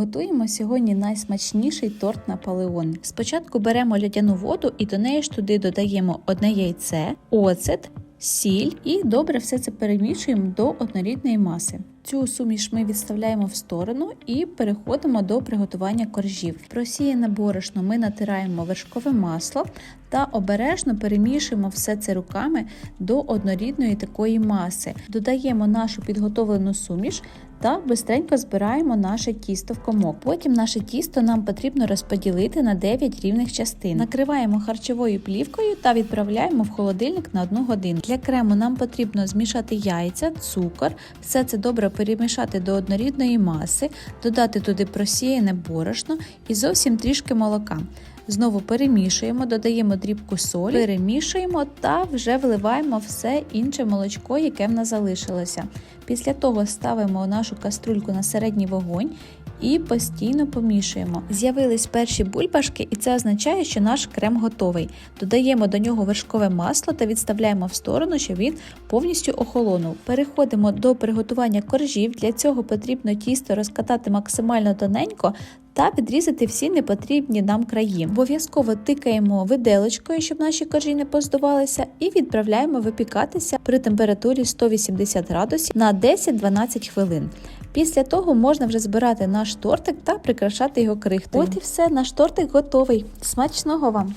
Готуємо сьогодні найсмачніший торт Наполеон. Спочатку беремо льодяну воду і до неї ж туди додаємо одне яйце, оцет, сіль і добре все це перемішуємо до однорідної маси. Цю суміш ми відставляємо в сторону і переходимо до приготування коржів. Просіяне борошно ми натираємо вершкове масло та обережно перемішуємо все це руками до однорідної такої маси. Додаємо нашу підготовлену суміш та бистренько збираємо наше тісто в комок. Потім наше тісто нам потрібно розподілити на 9 рівних частин. Накриваємо харчовою плівкою та відправляємо в холодильник на 1 годину. Для крему нам потрібно змішати яйця, цукор, все це добре перемішати до однорідної маси, додати туди просіяне борошно і зовсім трішки молока. Знову перемішуємо, додаємо дрібку солі, перемішуємо та вже вливаємо все інше молочко, яке в нас залишилося. Після того ставимо нашу каструльку на середній вогонь і постійно помішуємо. З'явились перші бульбашки, і це означає, що наш крем готовий. Додаємо до нього вершкове масло та відставляємо в сторону, щоб він повністю охолонув. Переходимо до приготування коржів. Для цього потрібно тісто розкатати максимально тоненько та відрізати всі непотрібні нам краї. Обов'язково тикаємо виделочкою, щоб наші коржі не поздувалися, і відправляємо випікатися при температурі 180 градусів на 10-12 хвилин. Після того можна вже збирати наш тортик та прикрашати його крихтою. От і все, наш тортик готовий. Смачного вам!